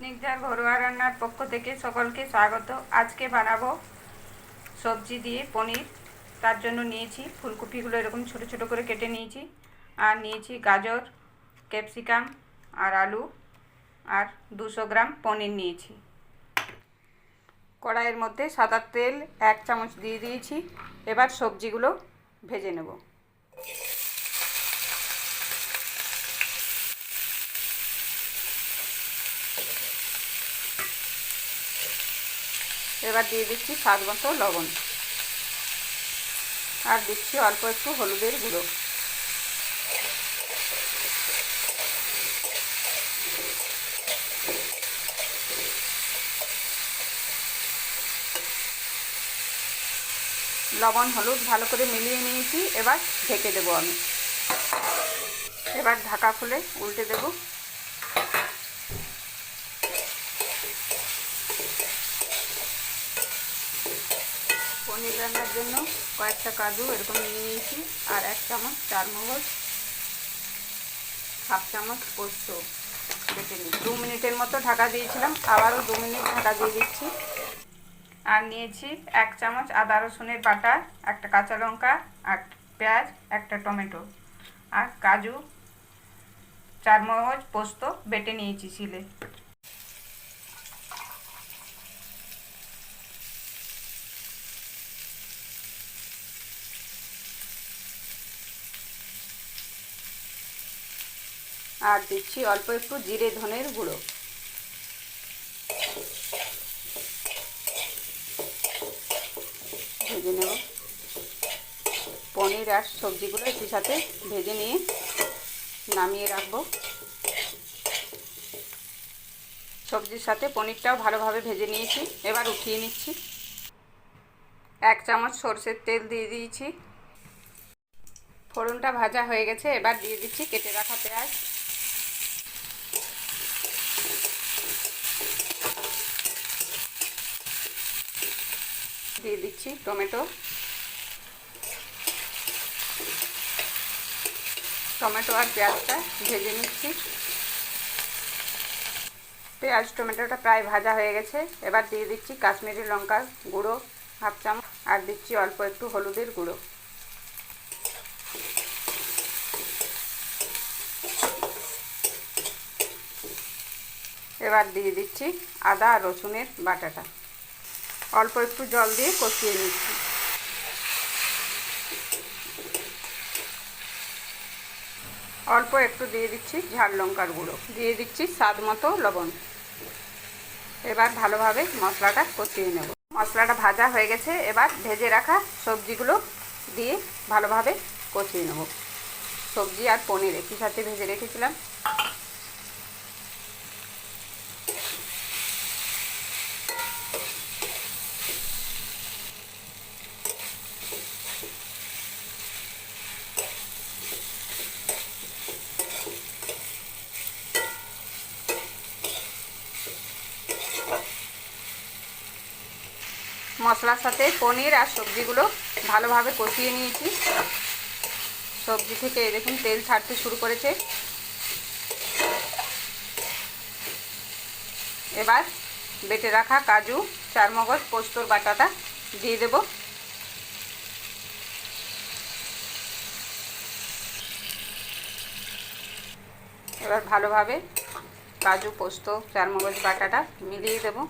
স্নিগ্ধার ঘরোয়া রান্নার পক্ষ থেকে সকলকে স্বাগত। আজকে বানাবো সবজি দিয়ে পনির। তার জন্য নিয়েছি ফুলকপিগুলো এরকম ছোট ছোট করে কেটে নিয়েছি। আর নিয়েছি গাজর, ক্যাপসিকাম আর আলু আর দুশো গ্রাম পনির নিয়েছি। কড়াইয়ের মধ্যে সাদা তেল এক চামচ দিয়ে দিয়েছি। এবার সবজিগুলো ভেজে নেব। এবার দিয়ে দিচ্ছি স্বাদ মতো লবণ। আর দিচ্ছি অল্প একটু হলুদের গুঁড়ো। লবণ, হলুদ ভালো করে মিলিয়ে নিয়েছি, এবার ঢেকে দেবো আমি। এবার ঢাকা খুলে উল্টে দেবো পনির রান্নার জন্য কয়েকটা কাজু এরকম নিয়ে নিয়েছি, আর এক চামচ চারমগজ হাফ চামচ পোস্ত কেটে নিই দু মিনিটের মতো ঢাকা দিয়েছিলাম, আবারও দু মিনিট ঢাকা দিয়ে দিচ্ছি। আর নিয়েছি এক চামচ আদা রসুনের বাটা, একটা কাঁচা লঙ্কা, আর পেঁয়াজ, একটা টমেটো। আর কাজু চারমগজ পোস্ত বেটে নিয়েছি শিলে। আর দিচ্ছি অল্প একটু জিরে ধনের গুঁড়ো। ভেজে নেব। পনির আর সবজিগুলো একটু সাথে ভেজে নিয়ে নামিয়ে রাখব। সবজির সাথে পনিরটাও ভালোভাবে ভেজে নিয়েছি, এবার উঠিয়ে নিচ্ছি। এক চামচ সর্ষের তেল দিয়ে দিয়েছি। ফোড়নটা ভাজা হয়ে গেছে, এবার দিয়ে দিচ্ছি কেটে রাখা পেঁয়াজ। দিয়ে দিচ্ছি টমেটো। টমেটো আর পেঁয়াজটা ভেজে নিচ্ছি। পেঁয়াজ টমেটোটা প্রায় ভাজা হয়ে গেছে। এবার দিয়ে দিচ্ছি কাশ্মীরি লঙ্কার গুঁড়ো, হাফ চামচ, আর দিচ্ছি অল্প একটু হলুদের গুঁড়ো। এবার দিয়ে দিচ্ছি আদা রসুনের বাটাটা। অল্প একটু জল দিয়ে কষিয়ে নিচ্ছি। অল্প একটু দিয়ে দিচ্ছি ঝাল লঙ্কার গুঁড়ো। দিয়ে দিচ্ছি স্বাদ মতো লবণ। এবার ভালোভাবে মশলাটা কষিয়ে নেব। মশলাটা ভাজা হয়ে গেছে, এবার ভেজে রাখা সবজিগুলো দিয়ে ভালোভাবে কষিয়ে নেব। সবজি আর পনির একই সাথে ভেজে রেখেছিলাম। মশলার সাথে পনির আর সবজিগুলো ভালোভাবে কষিয়ে নিয়েছি। সবজি থেকে দেখুন তেল ছাড়তে শুরু করেছে। এবার বেটে রাখা কাজু, চারমগজ, পোস্তর বাটাটা দিয়ে দেব। এবার ভালোভাবে কাজু, পোস্ত, চারমগজ, বাটাটা মিলিয়ে দেবো।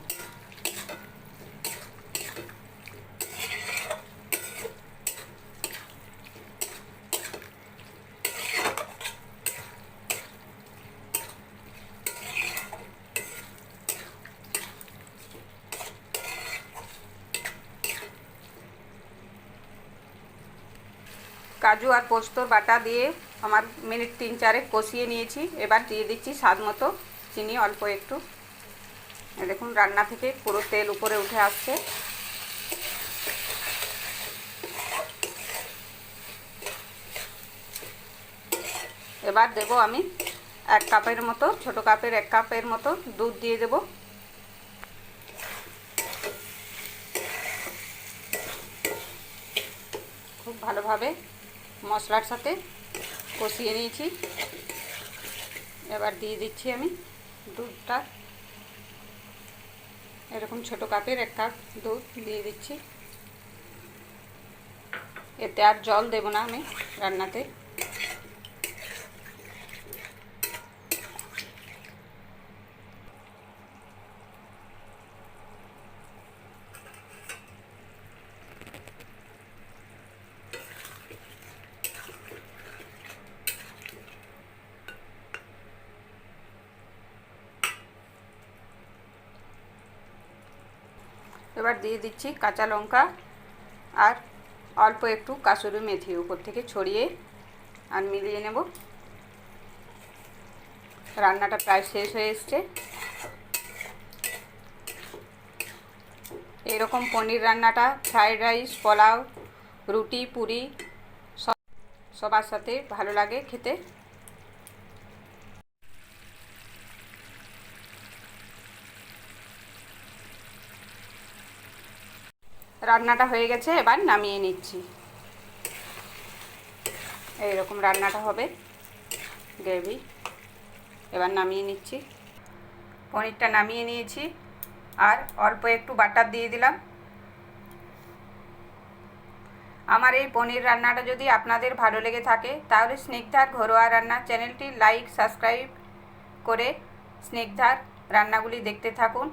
কাজু আর পোস্তর বাটা দিয়ে আমার মিনিট তিন চারেক কষিয়ে নিয়েছি। এবার দিয়ে দিচ্ছি স্বাদ মতো চিনি, অল্প একটু। দেখুন, রান্না থেকে পুরো তেল উপরে উঠে আসছে। এবার দেব আমি এক কাপের মতো, ছোট কাপের এক কাপের মতো দুধ দিয়ে দেবো। খুব ভালোভাবে মশলার সাথে কষিয়ে নিয়েছি। এবার দিয়ে দিচ্ছি আমি দুধটা। এরকম ছোট কাপের এক কাপ দুধ দিয়ে দিচ্ছি। এতে আর জল দেব না আমি রান্নাতে। এবার দিয়ে দিচ্ছি কাঁচা লঙ্কা আর অল্প একটু কাসুরি মেথি উপর থেকে ছড়িয়ে আর মিলিয়ে নেব। রান্নাটা প্রায় শেষ হয়ে এসছে। এরকম পনির রান্নাটা ফ্রায়েড রাইস, পোলাও, রুটি, পুরি সব সবার সাথে ভালো লাগে খেতে। রান্নাটা হয়ে গেছে, এবার নামিয়ে নিচ্ছি। এইরকম রান্নাটা হবে গ্রেভি। এবার নামিয়ে নিচ্ছি। পনিরটা নামিয়ে নিয়েছি, আর অল্প একটু বাটার দিয়ে দিলাম। আমার এই পনির রান্নাটা যদি আপনাদের ভালো লেগে থাকে, তাহলে স্নিগ্ধার ঘরোয়া রান্না চ্যানেলটি লাইক, সাবস্ক্রাইব করে স্নিগ্ধার রান্নাগুলি দেখতে থাকুন।